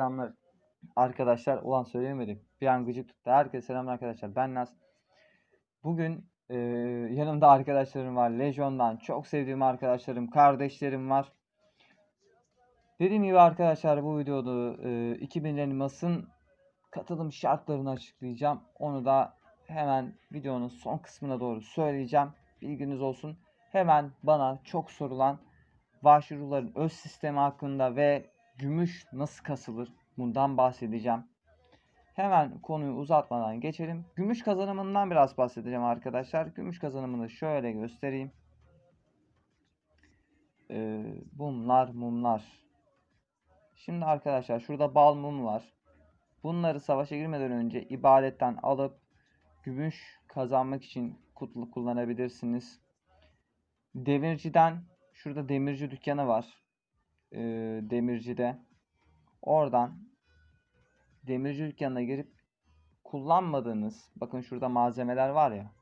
selamlar arkadaşlar. Ulan söyleyemedim. Bir an gıcık tuttu. Herkese selamlar arkadaşlar. Ben Naz. Bugün e, yanımda arkadaşlarım var. Legion'dan çok sevdiğim arkadaşlarım, kardeşlerim var. Dediğim gibi arkadaşlar bu videoda e, 2000 Elmas'ın katılım şartlarını açıklayacağım. Onu da hemen videonun son kısmına doğru söyleyeceğim. Bilginiz olsun. Hemen bana çok sorulan başvuruların öz sistemi hakkında ve gümüş nasıl kasılır bundan bahsedeceğim. Hemen konuyu uzatmadan geçelim. Gümüş kazanımından biraz bahsedeceğim arkadaşlar. Gümüş kazanımını şöyle göstereyim. Ee, mumlar mumlar. Şimdi arkadaşlar şurada bal mum var. Bunları savaşa girmeden önce ibadetten alıp gümüş kazanmak için kutlu kullanabilirsiniz. Demirciden şurada demirci dükkanı var. Ee, demircide. Oradan demirci dükkanına girip kullanmadığınız bakın şurada malzemeler var ya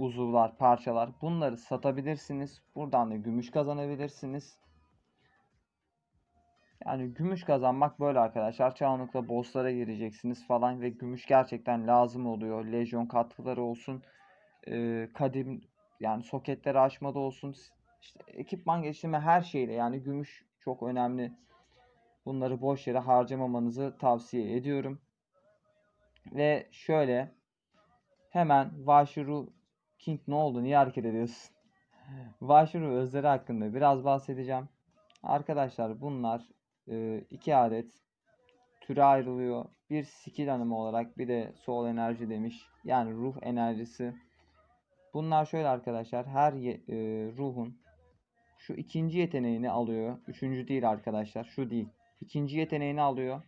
uzuvlar, parçalar bunları satabilirsiniz. Buradan da gümüş kazanabilirsiniz. Yani gümüş kazanmak böyle arkadaşlar. Çoğunlukla bosslara gireceksiniz falan ve gümüş gerçekten lazım oluyor. Lejyon katkıları olsun. e, kadim yani soketleri açmada olsun. işte ekipman geliştirme her şeyle yani gümüş çok önemli. Bunları boş yere harcamamanızı tavsiye ediyorum. Ve şöyle hemen Vaşuru King ne oldu? Niye hareket ediyorsun? Vaşuru özleri hakkında biraz bahsedeceğim. Arkadaşlar bunlar e, iki adet türe ayrılıyor. Bir skill hanımı olarak bir de soul enerji demiş. Yani ruh enerjisi. Bunlar şöyle arkadaşlar. Her e, ruhun şu ikinci yeteneğini alıyor. Üçüncü değil arkadaşlar. Şu değil. İkinci yeteneğini alıyor.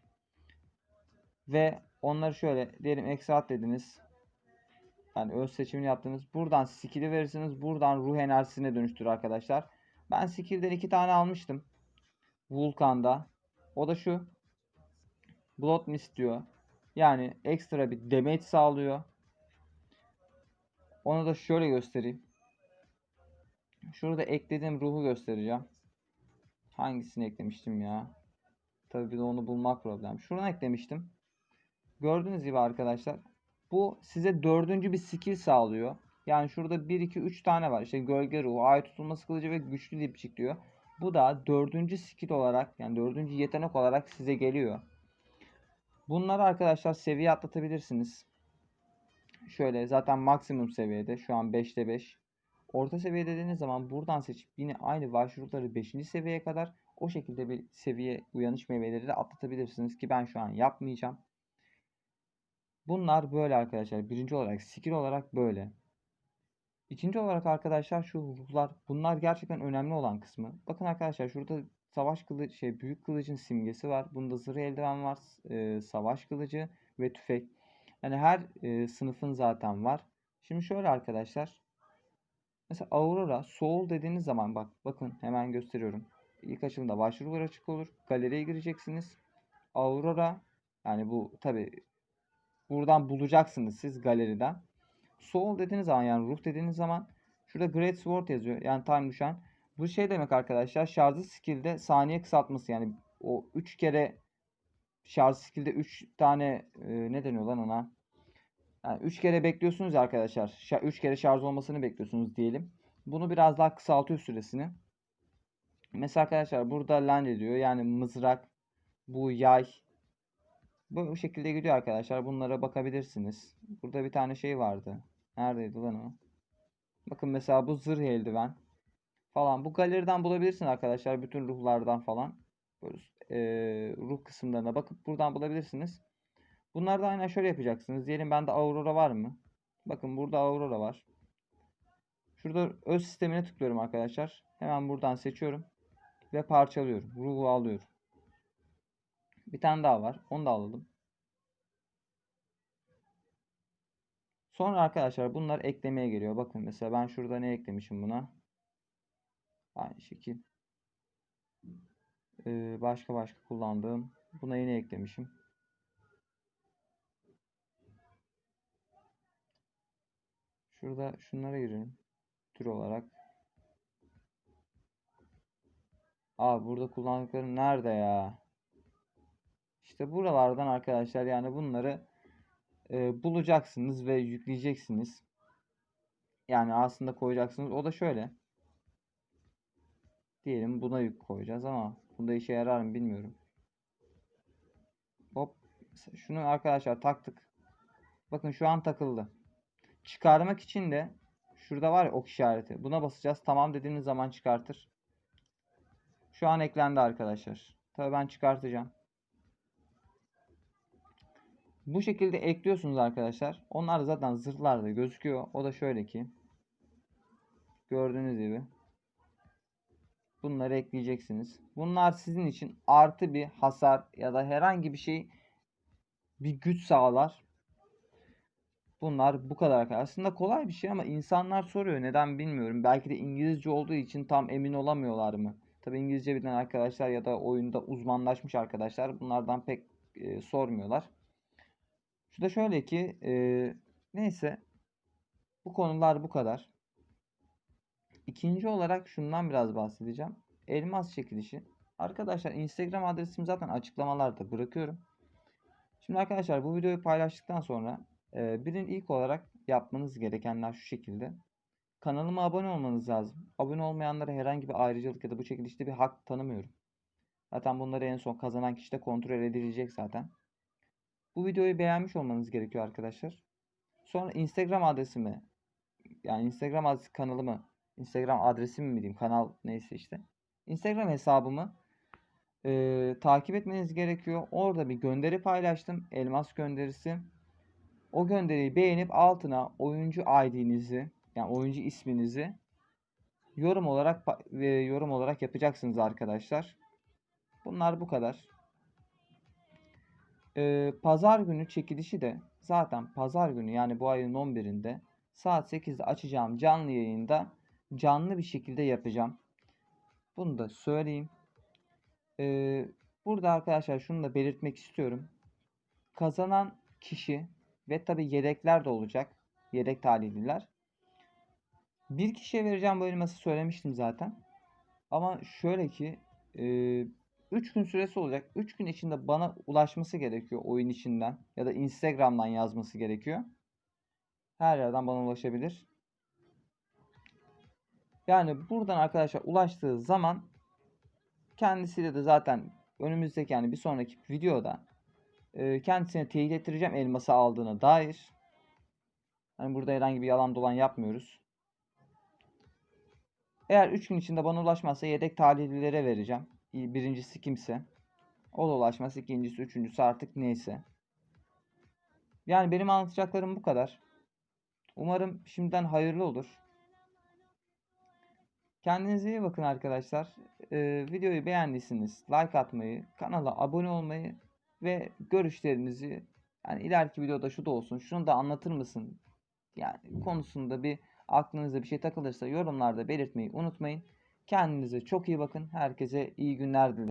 Ve onları şöyle diyelim ekstra dediniz. Yani öz seçimini yaptınız. Buradan skill'i verirsiniz. Buradan ruh enerjisine dönüştür arkadaşlar. Ben skill'den iki tane almıştım. Vulkan'da. O da şu. Blood Mist diyor. Yani ekstra bir damage sağlıyor. Onu da şöyle göstereyim. Şurada eklediğim ruhu göstereceğim. Hangisini eklemiştim ya? Tabii bir de onu bulmak problem. Şunu eklemiştim. Gördüğünüz gibi arkadaşlar. Bu size dördüncü bir skill sağlıyor. Yani şurada 1, 2, 3 tane var. İşte gölge ruhu, ay tutulması kılıcı ve güçlü dipçik diyor. Bu da dördüncü skill olarak yani dördüncü yetenek olarak size geliyor. Bunları arkadaşlar seviye atlatabilirsiniz. Şöyle zaten maksimum seviyede. Şu an 5'te 5. Orta seviye dediğiniz zaman buradan seçip yine aynı başvurukları 5. seviyeye kadar o şekilde bir seviye uyanış meyveleri de atlatabilirsiniz ki ben şu an yapmayacağım. Bunlar böyle arkadaşlar. Birinci olarak skill olarak böyle. İkinci olarak arkadaşlar şu ruhlar bunlar gerçekten önemli olan kısmı. Bakın arkadaşlar şurada savaş kılıcı şey büyük kılıcın simgesi var. Bunda zırh eldiven var, e, savaş kılıcı ve tüfek. Yani her e, sınıfın zaten var. Şimdi şöyle arkadaşlar. Mesela Aurora, Soul dediğiniz zaman bak bakın hemen gösteriyorum. İlk açılımda başvurular açık olur. Galeriye gireceksiniz. Aurora yani bu tabi buradan bulacaksınız siz galeriden. Soul dediğiniz zaman yani ruh dediğiniz zaman şurada Great Sword yazıyor. Yani time düşen. Bu şey demek arkadaşlar şarjı skill'de saniye kısaltması yani o 3 kere şarj skill'de 3 tane e, ne deniyor lan ona? Yani 3 kere bekliyorsunuz arkadaşlar. 3 kere şarj olmasını bekliyorsunuz diyelim. Bunu biraz daha kısaltıyor süresini. Mesela arkadaşlar burada land ediyor. Yani mızrak, bu yay. Bu, bu şekilde gidiyor arkadaşlar. Bunlara bakabilirsiniz. Burada bir tane şey vardı. Neredeydi lan o? Bakın mesela bu zırh eldiven falan. Bu galeriden bulabilirsiniz arkadaşlar. Bütün ruhlardan falan. Böyle, e, ruh kısımlarına bakıp buradan bulabilirsiniz. Bunlar da aynen şöyle yapacaksınız. Diyelim bende Aurora var mı? Bakın burada Aurora var. Şurada öz sistemine tıklıyorum arkadaşlar. Hemen buradan seçiyorum. Ve parçalıyorum. Ruhu alıyorum. Bir tane daha var. Onu da alalım. Sonra arkadaşlar bunlar eklemeye geliyor. Bakın mesela ben şurada ne eklemişim buna? Aynı şekil. Ee, başka başka kullandığım. Buna yine eklemişim. Şurada şunlara girelim. Tür olarak. Aa burada kullandıklarım nerede ya? İşte buralardan arkadaşlar yani bunları e, bulacaksınız ve yükleyeceksiniz. Yani aslında koyacaksınız. O da şöyle. Diyelim buna yük koyacağız ama bunda işe yarar mı bilmiyorum. Hop. Şunu arkadaşlar taktık. Bakın şu an takıldı. Çıkarmak için de şurada var ya ok işareti. Buna basacağız. Tamam dediğiniz zaman çıkartır. Şu an eklendi arkadaşlar. Tabii ben çıkartacağım. Bu şekilde ekliyorsunuz arkadaşlar. Onlar zaten zırhlarda gözüküyor. O da şöyle ki. Gördüğünüz gibi. Bunları ekleyeceksiniz. Bunlar sizin için artı bir hasar ya da herhangi bir şey bir güç sağlar. Bunlar bu kadar. arkadaşlar. Aslında kolay bir şey ama insanlar soruyor. Neden bilmiyorum. Belki de İngilizce olduğu için tam emin olamıyorlar mı? Tabi İngilizce bilen arkadaşlar ya da oyunda uzmanlaşmış arkadaşlar bunlardan pek e, sormuyorlar. Şu da şöyle ki e, neyse bu konular bu kadar. İkinci olarak şundan biraz bahsedeceğim. Elmas çekilişi. Arkadaşlar Instagram adresimi zaten açıklamalarda bırakıyorum. Şimdi arkadaşlar bu videoyu paylaştıktan sonra e, birin ilk olarak yapmanız gerekenler şu şekilde. Kanalıma abone olmanız lazım. Abone olmayanlara herhangi bir ayrıcalık ya da bu çekilişte bir hak tanımıyorum. Zaten bunları en son kazanan kişi de kontrol edilecek zaten. Bu videoyu beğenmiş olmanız gerekiyor arkadaşlar. Sonra Instagram adresimi yani Instagram adresi kanalımı Instagram adresimi mi diyeyim kanal neyse işte. Instagram hesabımı e, takip etmeniz gerekiyor. Orada bir gönderi paylaştım. Elmas gönderisi. O gönderiyi beğenip altına oyuncu ID'nizi yani oyuncu isminizi yorum olarak ve yorum olarak yapacaksınız arkadaşlar. Bunlar bu kadar. Ee, pazar günü çekilişi de zaten pazar günü yani bu ayın 11'inde saat 8'de açacağım canlı yayında canlı bir şekilde yapacağım. Bunu da söyleyeyim. Ee, burada arkadaşlar şunu da belirtmek istiyorum. Kazanan kişi ve tabi yedekler de olacak. Yedek talihliler. Bir kişiye vereceğim elması söylemiştim zaten. Ama şöyle ki 3 gün süresi olacak. 3 gün içinde bana ulaşması gerekiyor oyun içinden ya da Instagram'dan yazması gerekiyor. Her yerden bana ulaşabilir. Yani buradan arkadaşlar ulaştığı zaman kendisiyle de zaten önümüzdeki yani bir sonraki videoda e, kendisine teyit ettireceğim elması aldığına dair. Hani burada herhangi bir yalan dolan yapmıyoruz. Eğer 3 gün içinde bana ulaşmazsa yedek talihlilere vereceğim. Birincisi kimse. O da ulaşmaz. ikincisi, üçüncüsü artık neyse. Yani benim anlatacaklarım bu kadar. Umarım şimdiden hayırlı olur. Kendinize iyi bakın arkadaşlar. Ee, videoyu beğendiyseniz like atmayı, kanala abone olmayı ve görüşlerinizi yani ileriki videoda şu da olsun, şunu da anlatır mısın? Yani konusunda bir aklınıza bir şey takılırsa yorumlarda belirtmeyi unutmayın. Kendinize çok iyi bakın. Herkese iyi günler dilerim.